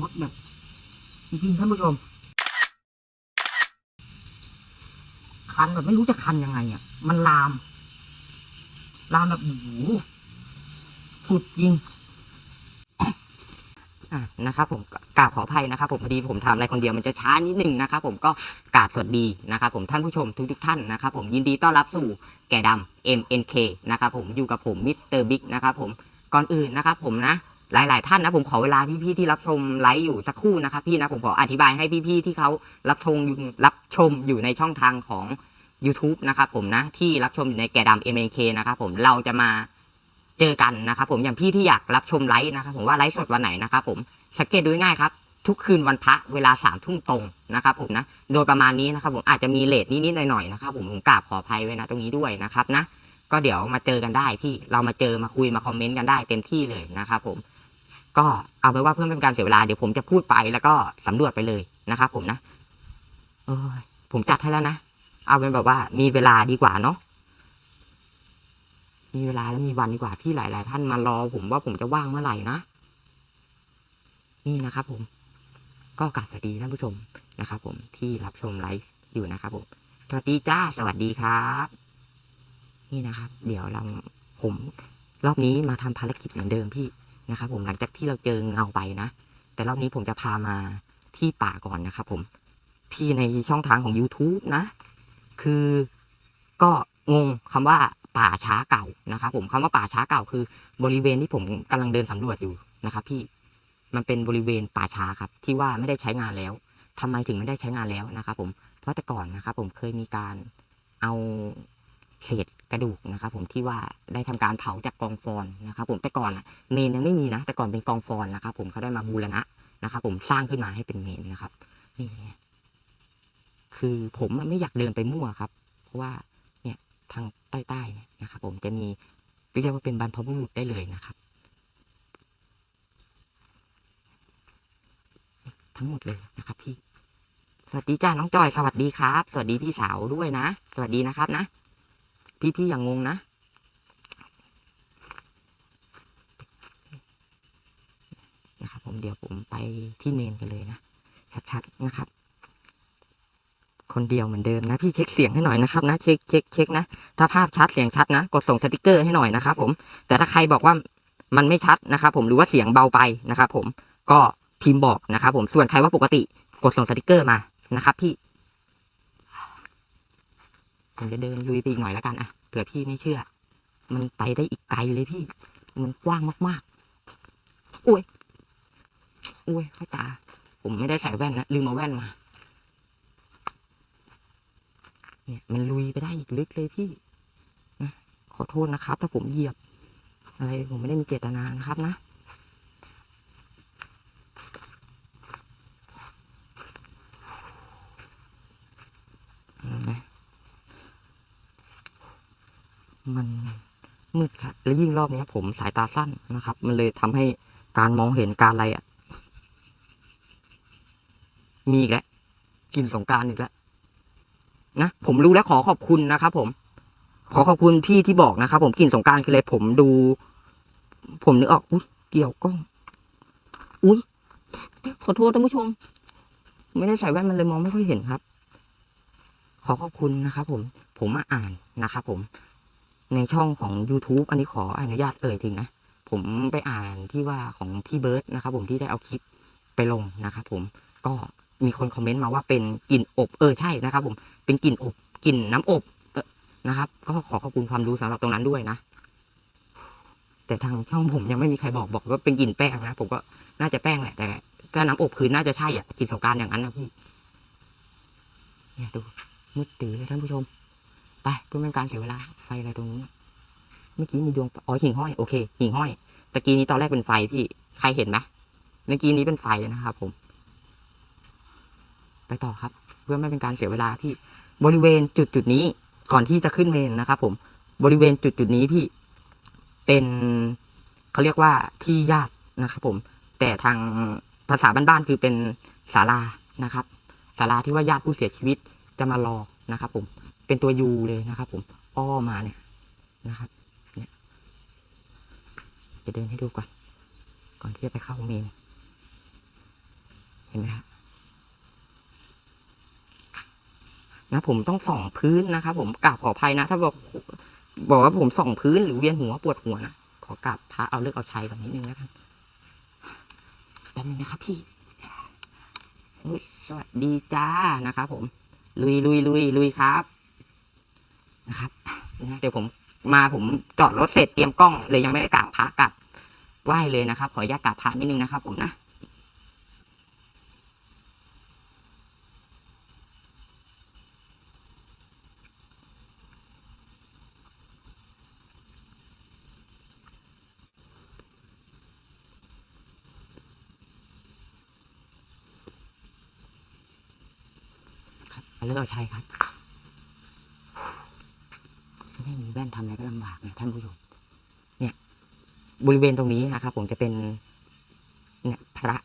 มดแบบจริงๆท่านผู้ชม คันแบบไม่รู้จะคันยังไงอะ มันลาม ลามแบบโอ้โหสุดจริงอะนะครับผมกราบขออภัยนะครับผมพอดีผมทำอะไรคนเดียวมันจะช้านิดนึงนะครับผมก็กราบสวัสดีนะครับผมท่านผู้ชมทุกทุกท่านนะครับผมยินดีต้อนรับสู่แก่ดำ MNK นะครับผมอยู่กับผมมิสเตอร์บิ๊กนะครับผมก่อนอื่นนะครับผมนะ หลาย ๆ ท่านนะผมขอเวลาพี่ๆที่รับชมไลฟ์อยู่สักครู่นะครับพี่นะผมขออธิบายให้พี่ๆที่เขารับชมรับชมอยู่ในช่องทางของ YouTube นะครับผมนะที่รับชมอยู่ในแก่ดำ MNK นะครับผมเราจะมาเจอกันนะครับผมอย่างพี่ที่อยากรับชมไลฟ์นะครับผมว่าไลฟ์สดวันไหนนะครับผมสังเกตดูง่ายครับ ทุกคืนวันพระเวลาสามทุ่มตรงนะครับผมนะโดยประมาณนี้นะครับผมอาจจะมีเลทนิด ๆ หน่อย ๆ นะครับผมผมกราบขออภัยไว้นะตรงนี้ด้วยนะครับนะก็เดี๋ยวมาเจอกันได้พี่เรามาเจอมาคุยมาคอมเมนต์กันได้เต็มที่เลยนะครับผม ก็เอาไปว่าเพื่อไม่เป็นการเสียเวลาเดี๋ยวผมจะพูดไปแล้วก็สำรวจไปเลยนะครับผมนะเออผมจัดให้แล้วนะ เอาเป็นแบบว่ามีเวลาดีกว่าเนาะมีเวลาแล้วมีวันดีกว่าพี่หลาย ๆ ท่านมารอ ผมว่าผมจะว่างเมื่อไหร่นะนี่นะครับ ผม ก็กราบสวัสดีท่านผู้ชมนะครับ ผมที่รับชมไลฟ์อยู่นะครับ ผมสวัสดีจ้าสวัสดีครับ นี่นะครับ เดี๋ยวเราผมรอบนี้มาทำภารกิจเหมือนเดิมพี่ นะครับผมหลังจากที่เราเจอเงาไปนะ แต่รอบนี้ผมจะพามาที่ป่าก่อนนะครับผมพี่ในช่องทางของ YouTube นะ คือก็งงคำว่าป่าช้าเก่านะครับผมคำว่าป่าช้าเก่าคือบริเวณที่ผมกำลังเดินสำรวจอยู่นะครับ พี่มันเป็นบริเวณป่าช้าครับ ที่ว่าไม่ได้ใช้งานแล้วทำไมถึงไม่ได้ใช้งานแล้วนะครับผมเพราะแต่ก่อนนะครับผมเคยมีการเอา เศษกระดูกนะครับผมที่ว่าได้ทำการเผาจากกองฟอนนะครับผมแต่ก่อนเมนยังไม่มีนะ แต่ก่อนเป็นกองฟอนนะครับผมเขาได้มาบูรณะนะครับผมสร้างขึ้นมาให้เป็นเมนนะครับนี่คือผมไม่อยากเดินไปมั่วครับ เพราะว่าเนี่ยทางใต้ๆเนี่ยนะครับ ผมจะมีเรียกว่าเป็นบรรพบุรุษได้เลยนะครับ ทั้งหมดเลยนะครับพี่ สวัสดีจ้าน้องจอยสวัสดีครับ สวัสดีพี่สาวด้วยนะ สวัสดีนะครับนะ พี่ๆอย่างงงนะ นะครับผมเดี๋ยวผมไปที่เมนกันเลยนะ ชัดๆนะครับ คนเดียวเหมือนเดิมนะ พี่เช็คเสียงให้หน่อยนะครับนะ เช็คเช็คเช็คนะ ถ้าภาพชัดเสียงชัดนะ กดส่งสติกเกอร์ให้หน่อยนะครับผม แต่ถ้าใครบอกว่ามันไม่ชัดนะครับผมหรือว่าเสียงเบาไปนะครับผมก็พิมพ์บอกนะครับผมส่วนใครว่าปกติกดส่งสติกเกอร์มานะครับพี่ ผมจะเดินลุยไปอีกหน่อยแล้วกันอะเผื่อพี่ไม่เชื่อ มันไปได้อีกไกลเลยพี่ มันกว้างมากๆอุ้ยอุ้ยเข้าตา ผมไม่ได้ใส่แว่นนะลืมเอาแว่นมา เนี่ยมันลุยไปได้อีกลึกเลยพี่นะขอโทษนะครับ ถ้าผมเหยียบอะไรผมไม่ได้มีเจตนานะครับนะ มันมืดค รับแล้วยิ่งรอบนี้ผมสายตาสั้นนะครับ มันเลยทำให้การมองเห็นการอะไรอะ มีอีกแล้วกินสงการอีกแล้วนะผมรู้แล้วขอขอบคุณนะครับผม ขอขอบคุณพี่ที่บอกนะครับผมกินสงการคืออะไรผมดู ผมนึกออกอุ้ยเกี่ยวกล้องอุ้ยขอโทษท่านผู้ชม ไม่ได้ใส่แว่นมันเลยมองไม่ค่อยเห็นครับ ขอขอบคุณนะครับผม ผมมาอ่านนะครับผม ในช่องของ YouTube อันนี้ขออนุญาตเอ่ยถึงนะ ผมไปอ่านที่ว่าของพี่เบิร์ดนะครับ ผมที่ได้เอาคลิปไปลงนะครับผมก็มีคนคอมเมนต์มาว่าเป็นกลิ่นอบเออใช่นะครับ ผมเป็นกลิ่นอบกลิ่นน้ำอบออนะครับ ก็ขอขอบคุณความรู้สำหรับตรงนั้นด้วยนะ แต่ทางช่องผมยังไม่มีใครบอกบอกว่าเป็นกลิ่นแป้งนะผมก็น่าจะแป้งแหละแต่ถ้าน้ำอบคือน่าจะใช่อะกลิ่นสงการอย่างนั้นนะพี่เนี่ยดูมืดตื้อเลยท่านผู้ชม ไปเพื่อไม่เป็นการเสียเวลาไฟอะไรตรงนู้นเมื่อกี้มีดวงอ๋อหิ่งห้อยโอเคหิ่งห้อยตะกี้นี้ตอนแรกเป็นไฟพี่ใครเห็นไหมเมื่อกี้นี้เป็นไฟนะครับ ผม ไปต่อครับ เพื่อไม่เป็นการเสียเวลาพี่ บริเวณจุดจุดนี้ก่อนที่จะขึ้นเมนนะครับ ผม บริเวณจุดจุดนี้พี่ เป็นเขาเรียกว่าที่ญาตินะครับ ผม แต่ทางภาษาบ้านๆคือเป็นศาลานะครับศาลาที่ว่าญาติผู้เสียชีวิตจะมารอนะครับ ผม เป็นตัวยูเลยนะครับ ผมอ้อมาเนี่ยนะครับเนี่ยจะเดินให้ดูก่อน ก่อนที่จะไปเข้าเมนเห็นไหมครับนะผมต้องส่องพื้นนะครับ ผมกราบขออภัยนะ ถ้าบอกบอกว่าผมส่องพื้นหรือเวียนหัวปวดหัวนะขอกราบพระเอาเลือกเอาใชัยแบบนิดนึงนะครับแป๊บนึงนะครับพี่สวัสดีจ้านะครับผม ลุยลุยลุยลุยครับ นะครับนะเดี๋ยวผมมาผมจอดรถเสร็จเตรียมกล้องเลยยังไม่ได้กราบพระกราบไหว้เลยนะครับ ขออนุญาตกราบพระนิดนึงนะครับ ผมนะครับเอาเลือกเอาใช้ครับ ไม่มีแว่นทำอะไรก็ลำบากนะท่านผู้ชม เนี่ย บริเวณตรงนี้นะครับ ผมจะเป็นเนี่ยพระ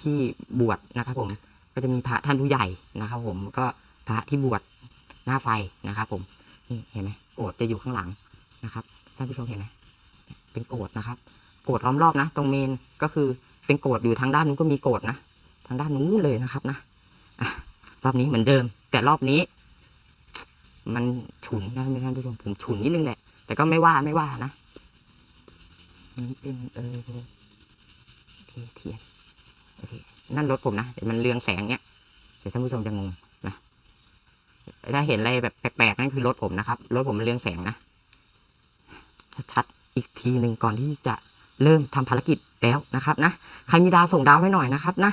ที่บวชนะครับ ผมก็จะมีพระท่านผู้ใหญ่นะครับ ผมก็พระที่บวชหน้าไฟนะครับ ผมนี่เห็นไหมโกรธจะอยู่ข้างหลังนะครับท่านผู้ชมเห็นไหมเป็นโกรธนะครับ โกรธล้อมรอบนะ ตรงเมนก็คือเป็นโกรธอยู่ทางด้านนู้นก็มีโกรธนะทางด้านนู้นเลยนะครับนะรอบนี้เหมือนเดิม แต่รอบนี้ มันฉุนนะท่านผู้ชมผมฉุนนิดนึงแหละแต่ก็ไม่ว่าไม่ว่านะ นี่เป็นเออโอเคเทียนโอเคนั่นรถผมนะมันเรืองแสงเนี้ยเดี๋ยวท่านผู้ชมจะงงนะถ้าเห็นอะไรแบบแปลกๆนั่นคือรถผมนะครับรถผมมันเรืองแสงนะชัดๆอีกทีหนึ่งก่อนที่จะเริ่มทำภารกิจแล้วนะครับนะใครมีดาวส่งดาวให้หน่อยนะครับนะ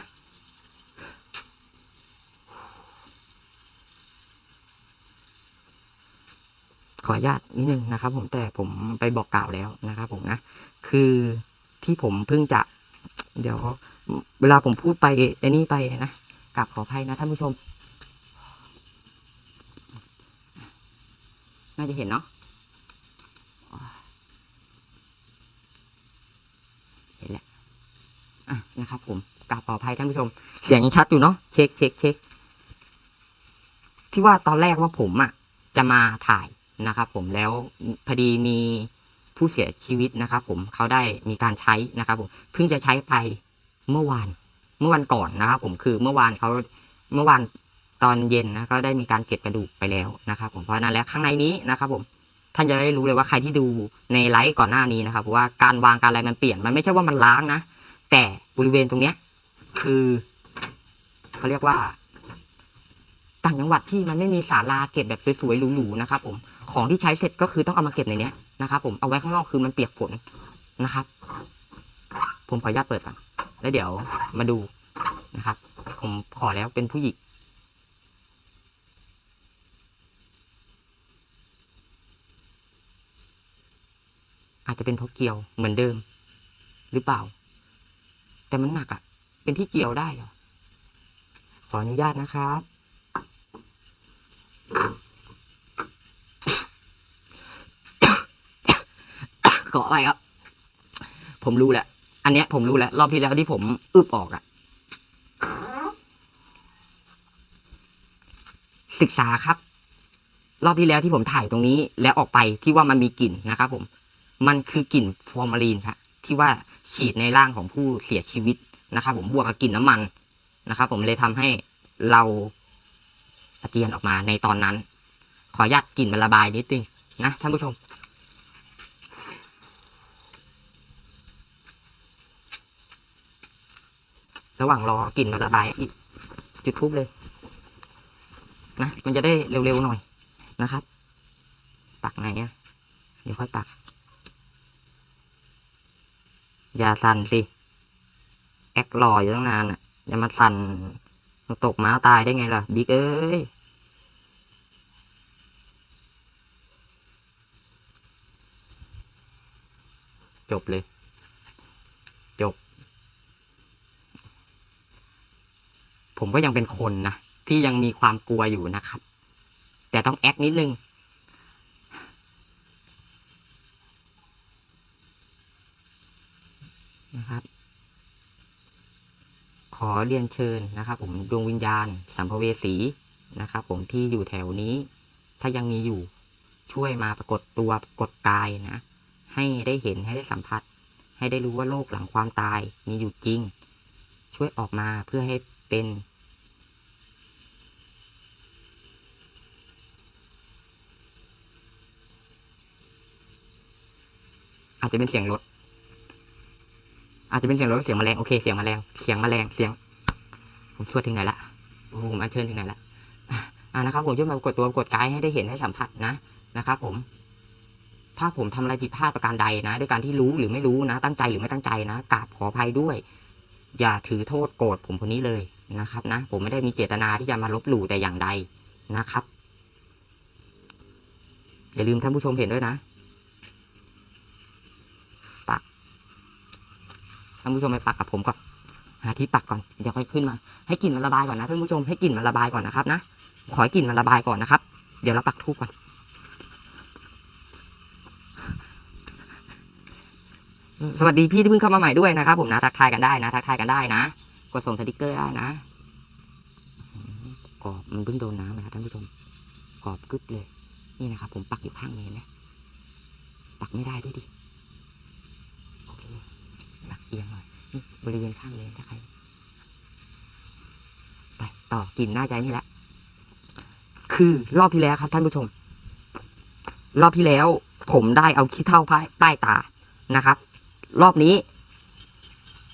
ออนุญาตนิดนึงนะครับ ผมแต่ผมไปบอกกล่าวแล้วนะครับ ผมนะคือที่ผมเพิ่งจะ เดี๋ยว เวลาผมพูดไปไอ้นี่ไปนะกราบขออภัยนะท่านผู้ชม น่าจะเห็นเนาะเห็นแล้วอะนะครับ ผมกราบขออภัยท่านผู้ชม เสียงยังชัดอยู่เนาะเช็คเช็คเช็คที่ว่าตอนแรกว่าผมอะ จะมาถ่าย นะครับ ผมแล้วพอดีมีผู้เสียชีวิตนะครับ ผมเขาได้มีการใช้นะครับ ผมเพิ่งจะใช้ไปเมื่อวาน เมื่อวันก่อนนะครับ ผมคือเมื่อวานเขาเมื่อวานตอนเย็นนะก็ได้มีการเก็บกระดูกไปแล้วนะครับ ผมเพราะนั้นแล้วข้างในนี้นะครับ ผมท่านจะได้รู้เลยว่าใครที่ดูในไลฟ์ก่อนหน้านี้นะครับว่าการวางการอะไรมันเปลี่ยนมันไม่ใช่ว่ามันล้างนะแต่บริเวณตรงเนี้ย คือเขาเรียกว่า ต่างจังหวัดที่มันไม่มีศาลาเก็บแบบสวยๆหรูๆนะครับ ผม ของที่ใช้เสร็จก็คือต้องเอามาเก็บในเนี้ยนะครับผมเอาไว้ข้างนอกคือมันเปียกฝนนะครับ ผมขออนุญาตเปิดก่อนแล้วเดี๋ยวมาดูนะครับ ผมขอแล้วเป็นผู้หญิงอาจจะเป็นเพราะเกี่ยวเหมือนเดิม หรือเปล่า แต่มันหนักอะ่ะ เป็นที่เกี่ยวได้เหรอขออนุญาตนะครับ ขออะไรครับ ผมรู้แหละอันเนี้ย ผมรู้แล้ว รอบที่แล้วที่ผมอึบออกอะศึกษาครับ รอบที่แล้วที่ผมถ่ายตรงนี้ แล้วออกไปที่ว่ามันมีกลิ่นนะครับผม มันคือกลิ่นฟอร์มาลีนครับที่ว่าฉีดในร่างของผู้เสียชีวิตนะครับ ผมบวกกับกลิ่นน้ำมันนะครับ ผมเลยทำให้เราอาเจียนออกมาในตอนนั้น ขออนุญาตกลิ่นมันระบายนิดนึงนะท่านผู้ชม ระหว่างรอกลิ่นมันระบายอีก จุดทูบเลย นะมันจะได้เร็วๆหน่อยนะครับ ปักไหนอะเดี๋ยวค่อยปัก อย่าสั่นสิ แอครออยู่ตั้งนานอะอย่ามาสั่นมันตกม้าตายได้ไงล่ะ บิ๊กเอ้ยจบเลย จบ ผมก็ยังเป็นคนนะที่ยังมีความกลัวอยู่นะครับ แต่ต้องแอคนิดนึงนะครับ ขอเรียนเชิญนะครับ ผมดวงวิญญาณสัมภเวสีนะครับ ผมที่อยู่แถวนี้ ถ้ายังมีอยู่ช่วยมาปรากฏตัวปรากฏกายนะ ให้ได้เห็นให้ได้สัมผัส ให้ได้รู้ว่าโลกหลังความตายมีอยู่จริง ช่วยออกมาเพื่อให้ เป็น อาจจะเป็นเสียงรถ อาจจะเป็นเสียงรถเสียงแมลงโอเคเสียงแมลงเสียงแมลงเสียง ผมช่วยถึงไหนละโอ้โหผมอัญเชิญถึงไหนละอ่านะครับ ผมช่วยมากดตัวกดไกด์ให้ได้เห็นให้สัมผัสนะนะครับ ผม ถ้าผมทำอะไรผิดพลาดประการใดนะ ด้วยการที่รู้หรือไม่รู้นะ ตั้งใจหรือไม่ตั้งใจนะกราบขออภัยด้วย อย่าถือโทษโกรธผมคนนี้เลย นะครับนะผมไม่ได้มีเจตนาที่จะมาลบหลู่แต่อย่างใดนะครับ อย่าลืมท่านผู้ชมเห็นด้วยนะปักท่านผู้ชมไปปักกับผมก่อนหาที่ปักก่อนเดี๋ยวค่อยขึ้นมา ให้กลิ่นมันระบายก่อนนะท่านผู้ชมให้กลิ่นมันระบายก่อนนะครับนะขอให้กลิ่นมันระบายก่อนนะครับ เดี๋ยวเราปักทูบก่อนสวัสดีพี่ที่เพิ่งเข้ามาใหม่ด้วยนะครับ ผมนะทักทายกันได้นะทักทายกันได้นะ กดส่งสติกเกอร์ได้นะกรอบมันเพิ่งโดนน้ำนะครับท่านผู้ชมกรอบกึบเลย นี่นะครับ ผมปักอยู่ข้างเมนนะปักไม่ได้ด้วยดิโอเคปักเอียงหน่อยนี่บริเวณข้างเมนถ้าใครไปต่อกินหน้าใจนี่แหละคือรอบที่แล้วครับท่านผู้ชม รอบที่แล้ว ผมได้เอาขี้เท่าป้ายใต้ตานะครับ รอบนี้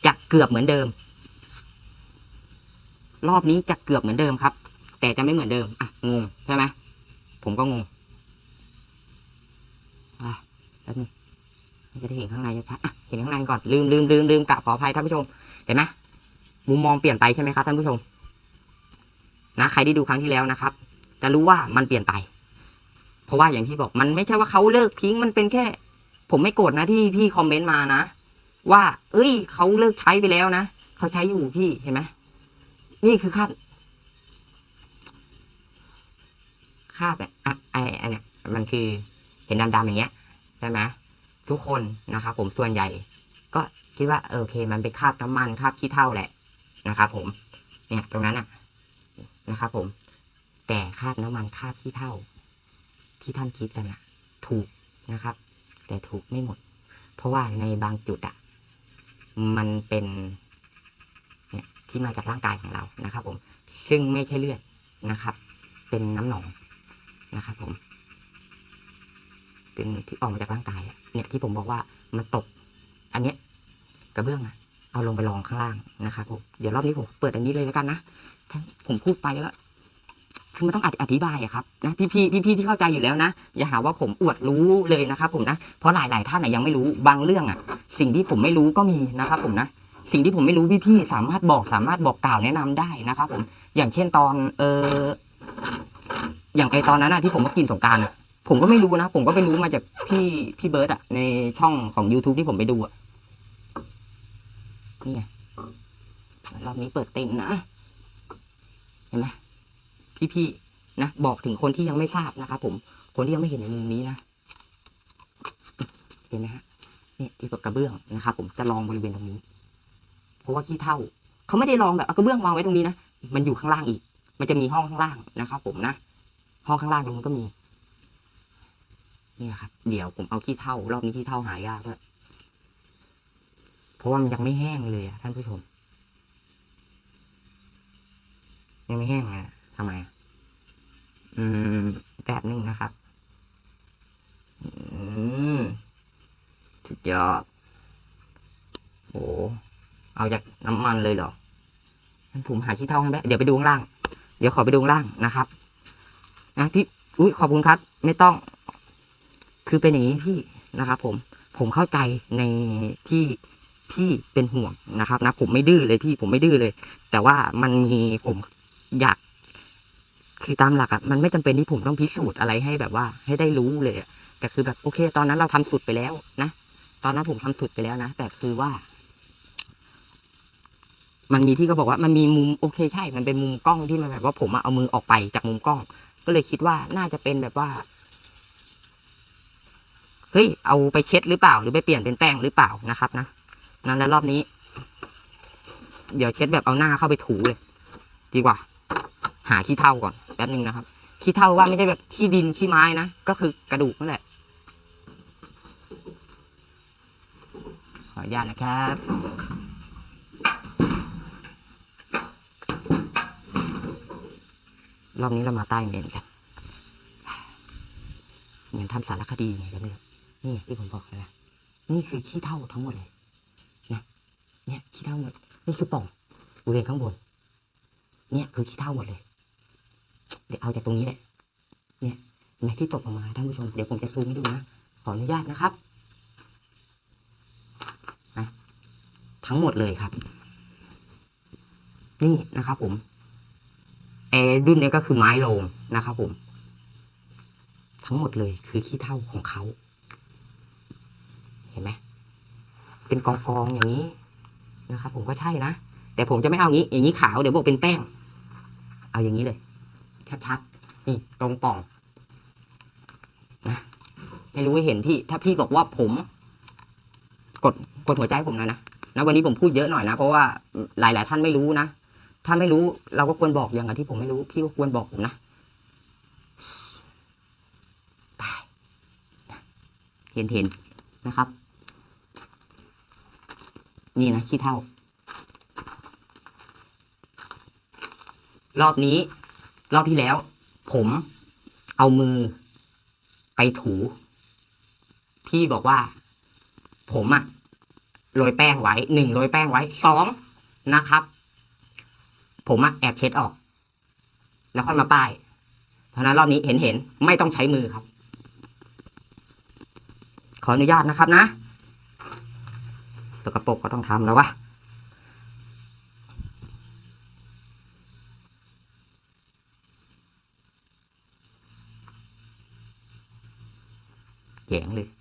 จะเกือบเหมือนเดิม รอบนี้จะเกือบเหมือนเดิมครับ แต่จะไม่เหมือนเดิม อะ งงใช่ไหมผมก็งงอะแล้วนึงมันจะได้เห็นข้างในชัดอะเห็นข้างในก่อนลืมลืมลืมลืมกะขออภัยท่านผู้ชม เห็นไหมมุมมองเปลี่ยนไปใช่ไหมครับท่านผู้ชม นะใครที่ดูครั้งที่แล้วนะครับ จะรู้ว่ามันเปลี่ยนไป เพราะว่าอย่างที่บอกมันไม่ใช่ว่าเขาเลิกทิ้งมันเป็นแค่ ผมไม่โกรธนะที่พี่คอมเมนต์มานะว่า เอ้ยเขาเลิกใช้ไปแล้วนะเขาใช้อยู่พี่เห็นไหม นี่คือคาบคาบเนี่ยอะไอ้ไอ้เนี่ยมันคือเห็นดำๆอย่างเงี้ยใช่ไหมทุกคนนะครับผมส่วนใหญ่ ก็คิดว่าเออโอเค มันเป็นคาบน้ำมันคาบขี้เถ้าแหละนะครับผม เนี่ยตรงนั้นอะนะครับผม แต่คาบน้ำมันคาบขี้เถ้าที่ท่านคิดกันอะถูกนะครับ แต่ถูกไม่หมด เพราะว่าในบางจุดอะมันเป็น ที่มาจากร่างกายของเรานะครับ ผม ซึ่งไม่ใช่เลือดนะครับ เป็นน้ำหนองนะครับผม เป็นที่ออกมาจากร่างกายเนี่ยที่ผมบอกว่ามันตก อันเนี้ยกระเบื้องอะเอาลงไปรองข้างล่างนะครับผมเดี๋ยวรอบนี้ผมเปิดอันนี้เลยแล้วกันนะถ้าผมพูดไปแล้วคือมันต้องอธิบายอะครับนะพี่พี่พี่พี่ๆที่เข้าใจอยู่แล้วนะอย่าหาว่าผมอวดรู้เลยนะครับ ผมนะเพราะหลายหลายๆท่านยังไม่รู้บางเรื่องอะสิ่งที่ผมไม่รู้ก็มีนะครับ ผมนะ สิ่งที่ผมไม่รู้พี่พี่ๆสามารถบอกสามารถบอกกล่าวแนะนำได้นะครับผมอย่างเช่นตอน เอออย่างไอตอนนั้นอะที่ผมมากินสงกรารผมก็ไม่รู้นะผมก็ไปรู้มาจากพี่พี่เบิร์ดอะในช่องของ YouTube ที่ผมไปดูอะนี่ไงรอบนี้เปิดเต็มนะเห็นไหมพี่ๆนะบอกถึงคนที่ยังไม่ทราบนะครับผม คนที่ยังไม่เห็นในมุมนี้นะเห็นไหมฮะเนี่ยที่กระเบื้องนะครับผมจะลองบริเวณตรงนี้ เพราะว่าขี้เท่าเขาไม่ได้ลองแบบเอากระเบื้องวางไว้ตรงนี้นะมันอยู่ข้างล่างอีก มันจะมีห้องข้างล่างนะครับ ผมนะห้องข้างล่างตรงนี้นก็มีนี่ครับ เดี๋ยวผมเอาขี้เท่ารอบนี้ขี้เท่าหายากด้วยเพราะว่ามันยังไม่แห้งเลยท่านผู้ชม ยังไม่แห้งอะทำไมอืมแบบนึงนะครับ อืมสุดยอดโห เอาจากน้ำมันเลยเหรอผมหาขี้เท่าให้ได้เดี๋ยวไปดูข้างล่าง เดี๋ยวขอไปดูข้างล่างนะครับนะพี่อุ้ยขอบคุณครับ ไม่ต้อง คือเป็นอย่างนี้พี่นะครับ ผม ผมเข้าใจในที่พี่เป็นห่วงนะครับ นะ ผมไม่ดื้อเลยพี่ผมไม่ดื้อเลย แต่ว่ามันมีผมอยากคือตามหลักอะมันไม่จำเป็นที่ผมต้องพิสูจน์อะไรให้แบบว่า ให้ได้รู้เลยแต่คือแบบโอเค ตอนนั้นเราทำสุดไปแล้วนะ ตอนนั้นผมทำสุดไปแล้วนะ แต่คือว่า มันมีที่เขาบอกว่ามันมีมุมโอเคใช่ มันเป็นมุมกล้องที่มันแบบว่าผมเอามือออกไปจากมุมกล้อง ก็เลยคิดว่าน่าจะเป็นแบบว่า เฮ้ย เอาไปเช็ดหรือเปล่า หรือไปเปลี่ยนเป็นแป้งหรือเปล่านะครับ นะนั้นแล้วรอบนี้ เดี๋ยวเช็ดแบบเอาหน้าเข้าไปถูเลย ดีกว่า หาขี้เท่าก่อนแป๊บนึงนะครับขี้เท่าว่าไม่ใช่แบบขี้ดินขี้ไม้นะก็คือกระดูกนั่นแหละขออนุญาตนะครับ รอบนี้เรามาใต้เมนกันเหมือนทำสารคดีไงก็ไม่รู้นี่ที่ผมบอกเลยนะนี่คือขี้เท่าทั้งหมดเลยนะเนี่ยขี้เท่าหมดนี่คือป่องบริเวณข้างบน เนี่ยคือขี้เท่าหมดเลย เดี๋ยวเอาจากตรงนี้แหละเนี่ยเห็นที่ตกลงมาท่านผู้ชมเดี๋ยวผมจะซูมให้ดูนะขออนุญาตนะครับนะทั้งหมดเลยครับ นี่นะครับผม รุ่นนี้ก็คือไม้โลงนะครับผม ทั้งหมดเลยคือขี้เท่าของเขา เห็นไหมเป็นกองกองๆอย่างนี้นะครับผมก็ใช่นะ แต่ผมจะไม่เอางี้ อย่างนี้ขาวเดี๋ยวบอกเป็นแป้ง เอาอย่างนี้เลย ชัดๆนี่ตรงป่องนะไม่รู้เห็นพี่ ถ้าพี่บอกว่าผม กดกดหัวใจผมหนะนะนะวันนี้ผมพูดเยอะหน่อยนะ เพราะว่าหลาย ๆ ท่านไม่รู้นะ ถ้าไม่รู้เราก็ควรบอกอย่างที่ผมไม่รู้ พี่ก็ควรบอกผมนะไปเห็นเห็นนะครับ นี่นะขี้เท่า รอบนี้ รอบที่แล้ว ผมเอามือไปถู พี่บอกว่า ผมอะโรยแป้งไว้หนึ่งโรยแป้งไว้สองนะครับ ผมอะแอบเช็ดออก แล้วค่อยมาป้าย เพราะนั้นรอบนี้เห็นเห็นไม่ต้องใช้มือครับ ขออนุญาตนะครับนะ สกปรกก็ต้องทำแล้ววะแยงเลย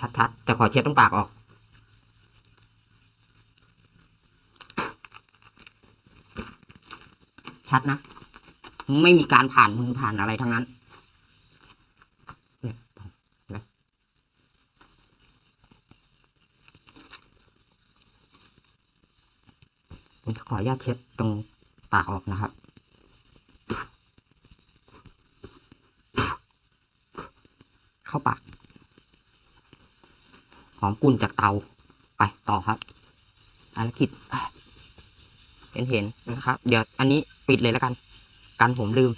ชัดๆ แต่ขอเช็ดตรงปากออก ชัดนะ ไม่มีการผ่านมือผ่านอะไรทั้งนั้นจะขออนุญาตเช็ดตรงปากออกนะครับ เข้าปาก ห อมกลุ่นจากเตา ไปต่อครับภารกิจเห็นเห็นนะครับ เดี๋ยวอันนี้ปิดเลยแล้วกัน กันผมลืม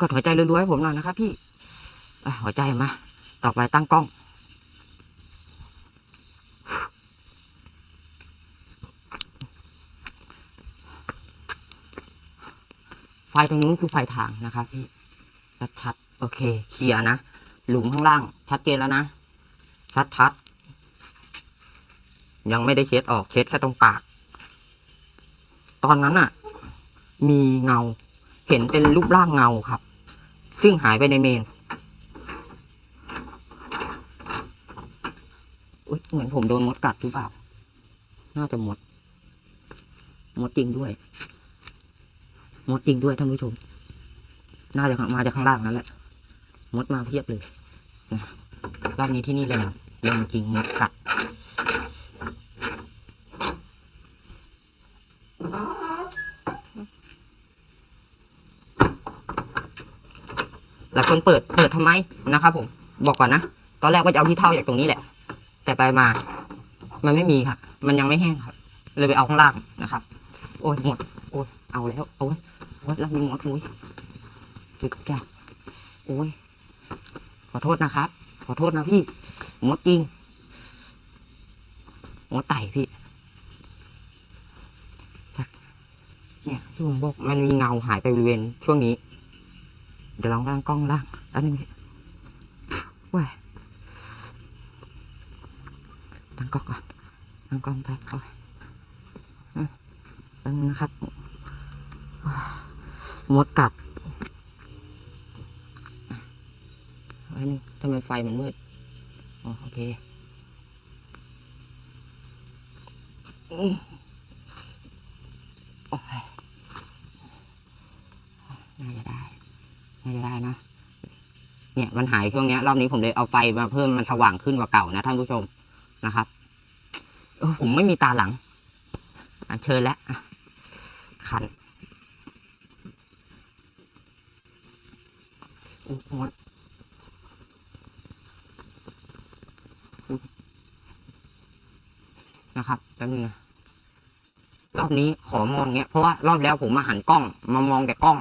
กดหัวใจรัวๆให้ผมหน่อยนะครับพี่ หัวใจมาต่อไปตั้งกล้อง ไฟตรงนู้นคือไฟทางนะครับพี่ชัดๆโอเคเคลียร์นะ หลุมข้างล่าง ชัดเจนแล้วนะชัดๆยังไม่ได้เช็ดออกเช็ดแค่ตรงปาก ตอนนั้นอะมีเงา เห็นเป็นรูปร่างเงาครับ ซึ่งหายไปในเมนอุ๊ย เหมือนผมโดนมดกัดหรือเปล่า น่าจะมด มดจริงด้วย มดจริงด้วยท่านผู้ชม น่าจะมาจากข้างล่างนั่นแหละ มดมาเพียบเลยนะรอบนี้ที่นี่แรงแรงจริงมดกัด หลายคนเปิด เปิดทำไมนะครับผม บอกก่อนนะ ตอนแรกว่าจะเอาที่เท่าจากตรงนี้แหละ แต่ไปมา มันไม่มีครับ มันยังไม่แห้งครับ เลยไปเอาข้างล่างนะครับ โอ้ยหมด โอ้ยเอาแล้ว โอ้ยโอ้ยแล้วมีหมดอุ้ยสุดจัดโอ้ยขอโทษนะครับ ขอโทษนะพี่หมดจริงหมดไต่พี่เนี่ยที่ผมบอกมันมีเงาหายไปบริเวณช่วงนี้ เดี๋ยวลองตั้งกล้องล่างแล้วนึงว้าย ตั้งกล้องก่อนตั้งกล้องแป๊บก่อนอะตั้งนะครับมดกัดอันนี้ทำไมไฟมันมืดอ๋อโอเคโอ้ยน่าจะได้ น่าจะได้นะเนี่ยมันหายช่วงนี้รอบนี้ผมเลยเอาไฟมาเพิ่มมันสว่างขึ้นกว่าเก่านะท่านผู้ชม นะครับผมไม่มีตาหลังอันเชิญแล้วอะคันอุ๊ยหนะครับแป๊บนึงรอบนี้ขอมองเงี้ยเพราะว่ารอบแล้วผมมาหันกล้อง มามองแต่กล้อง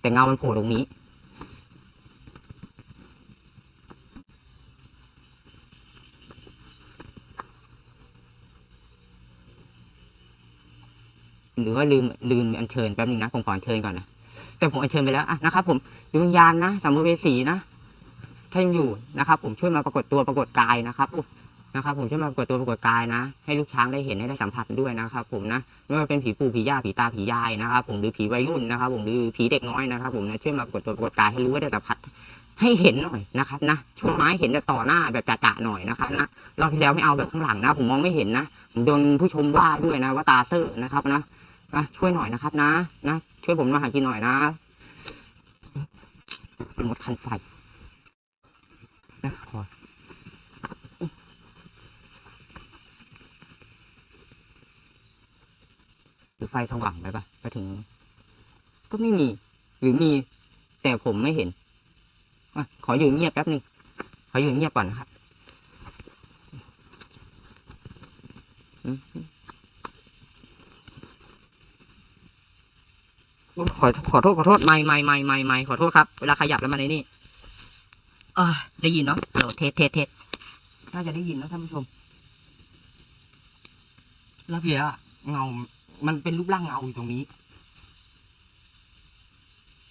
แต่เงามันโผล่ตรงนี้ หรือว่าลืมลืมอัญเชิญแป๊บนึงนะผมขออัญเชิญก่อนนะแต่ผมอัญเชิญไปแล้วอะนะครับ ผมดวงวิญญาณนะสัมภเวสีนะถ้ายังอยู่นะครับ ผมช่วยมาปรากฏตัวปรากฏกายนะครับนะครับ ผมช่วยมาปรากฏตัวปรากฏกายนะ ให้ลูกช้างได้เห็นให้ได้สัมผัสด้วยนะครับ ผมนะไม่ว่าเป็นผีปู่ผีย่าผีตาผียายนะครับ ผมหรือผีวัยรุ่นนะครับ ผมหรือผีเด็กน้อยนะครับ ผมนะช่วยมาปรากฏตัวปรากฏกายให้รู้ว่าได้สัมผัสให้เห็นหน่อยนะครับนะช่วงไม้เห็นแต่ต่อหน้าแบบจะๆหน่อยนะครับนะรอบที่แล้วไม่เอาแบบข้างหลังนะ ผมมองไม่เห็นนะผมโดนผู้ชมว่าด้วยนะว่าตาเซอร์นะครับนะ นะช่วยหน่อยนะครับ นะนะช่วยผมมาหากินหน่อยนะหมดคันไฟนะขอหรือไฟสว่างไปปะไปถึง ก็ไม่มี หรือมี แต่ผมไม่เห็นอะขออยู่เงียบแป๊บหนึ่งขออยู่เงียบก่อนนะครับอื ขอขอโทษขอโทษไม่ไม่ไม่ไม่ไม่ขอโทษครับ เวลาขยับแล้วมันในนี่เออได้ยินเนาะเดี๋ยวเทสเทสเทสน่าจะได้ยินนะท่านผู้ชม แล้วเพียอะเงา มันเป็นรูปร่างเงาอยู่ตรงนี้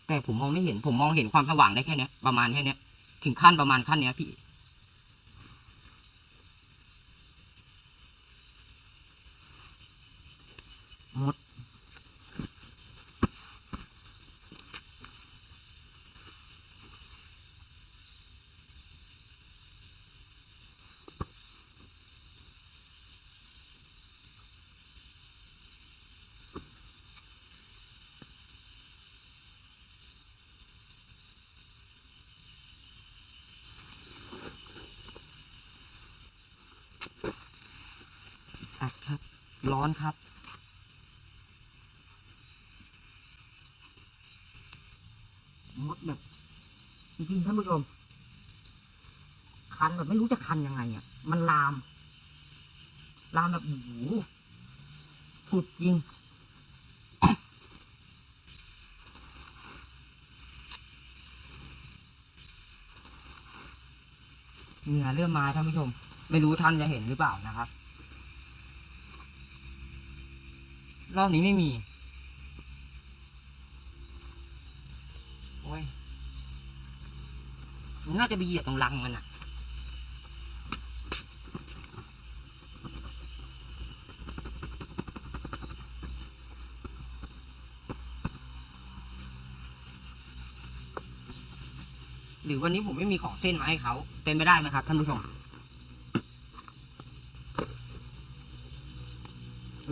แต่ผมมองไม่เห็น ผมมองเห็นความสว่างได้แค่เนี้ยประมาณแค่เนี้ย ถึงขั้นประมาณขั้นเนี้ยพี่มดครับ ร้อนครับ มดแบบจริงๆท่านผู้ชม คันแบบไม่รู้จะคันยังไงอะ มันลาม ลามแบบโอ้โหสุดจริงเหงื่อเริ่มมาท่านผู้ชม ไม่รู้ท่านจะเห็นหรือเปล่านะครับ รอบนี้ไม่มี โอ้ยมันน่าจะไปเหยียบตรงรังมันอะหรือวันนี้ผมไม่มีของเส้นมาให้เขา เป็นไปได้ไหมครับท่านผู้ชม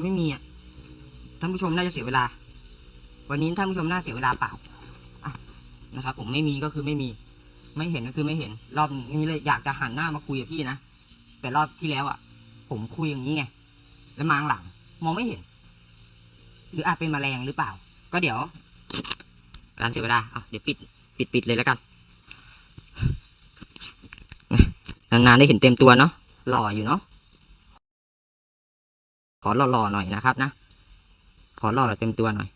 ไม่มีอะ ท่านผู้ชมน่าจะเสียเวลา วันนี้ท่านผู้ชมน่าเสียเวลาเปล่านะครับ ผมไม่มีก็คือไม่มี ไม่เห็นก็คือไม่เห็น รอบนี้เลยอยากจะหันหน้ามาคุยกับพี่นะแต่รอบที่แล้วอะ ผมคุยอย่างนี้ไงแล้วมางหลัง มองไม่เห็น หรืออาจเป็นแมลงหรือเปล่า ก็เดี๋ยว การเสียเวลาอะเดี๋ยวปิด ปิดปิดเลยแล้วกันนานๆได้เห็นเต็มตัวเนาะหล่ออยู่เนาะขอหล่อๆหน่อยนะครับนะ ขอหล่อแบบเต็มตัวหน่อย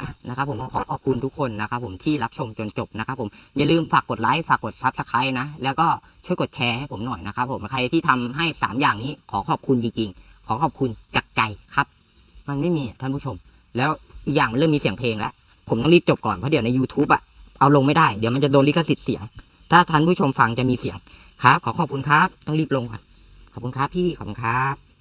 อะนะครับผมขอขอบคุณทุกคนนะครับผมที่รับชมจนจบนะครับผมอย่าลืมฝากกดไลค์ฝากกดซับสไครต์นะ แล้วก็ช่วยกดแชร์ให้ผมหน่อยนะครับผมใครที่ทำให้สามอย่างนี้ขอขอบคุณจริงๆ ขอขอบคุณจากใจครับ มันไม่มีอะท่านผู้ชม แล้วอีกอย่างมันเริ่มมีเสียงเพลงแล้ว ผมต้องรีบจบก่อน เพราะเดี๋ยวใน YouTube อะเอาลงไม่ได้ เดี๋ยวมันจะโดนลิขสิทธิ์เสียง ถ้าท่านผู้ชมฟังจะมีเสียงครับ ขอขอบคุณครับ ต้องรีบลงก่อนขอบคุณครับพี่ขอบคุณครับ